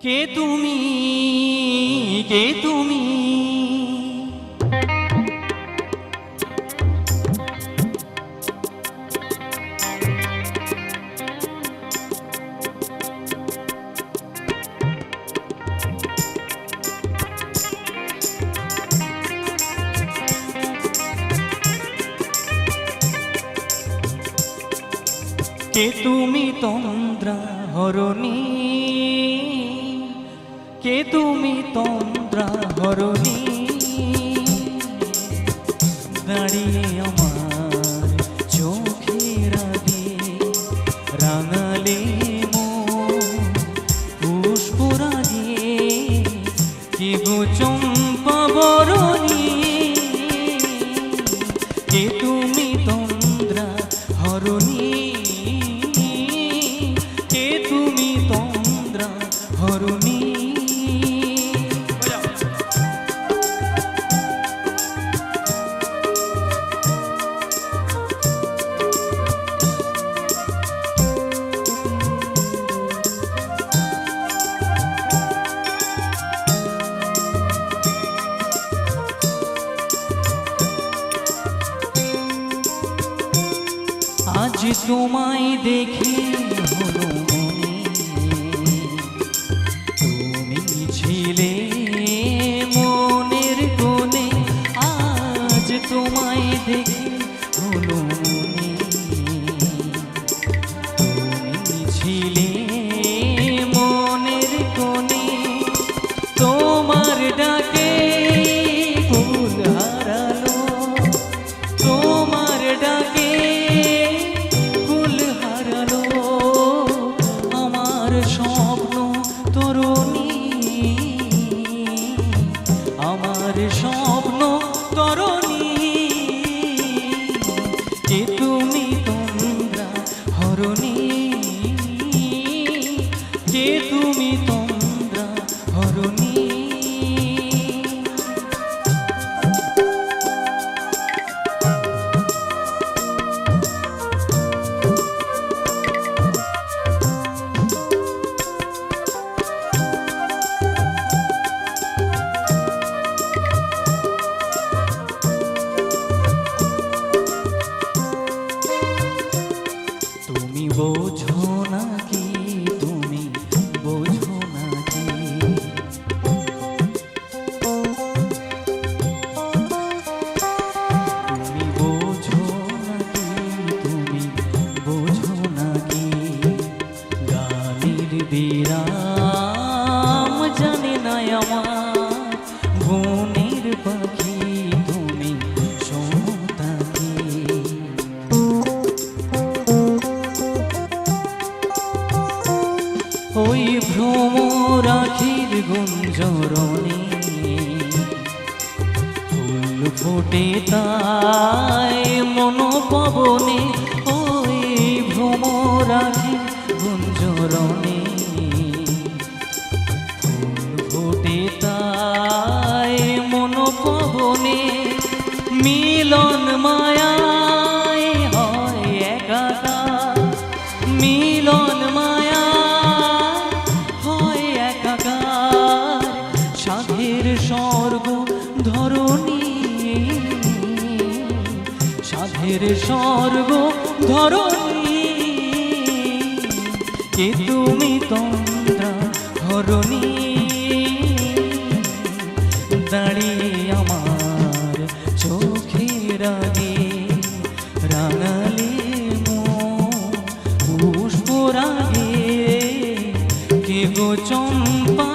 কে তুমি? কে তুমি? কে তুমি তন্দ্রা হরণী? কে তুমি তন্দ্রা হরণী? দাঁড়িয়ে আমার চোখের আগে রাঙালে পুষ্পরাগে কি তুমি তন্দ্রা হরণী? তোমায় দেখে হলো তুমি ছিলে মনের কোণে আজ তোমায় দেখি হলো স্বপ্ন তরুণী। তুমি তোমরা হরণী ওই ভ্রমরাখির গুঞ্জরণে। ফুল ফোটে তাই মনোপবনে ওই ভ্রমরাখির গুঞ্জরণে। ফুল ফোটে তাই মনোপবনে মিলন মায়ায় ধরণী। সাধের স্বর্গ ধরণী। কে তুমি তন্দ্রা হরণী দাঁড়িয়ে আমার চোখের আগে রাঙালে পুষ্পরাগে। কে গো চম্পা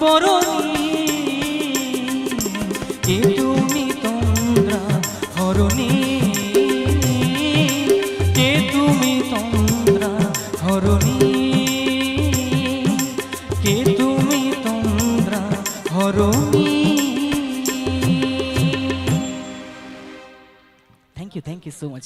বরণী হরণী কে তুমি তন্দ্রা হরণী? কে তুমি তন্দ্রা হরণী? Thank you thank you so much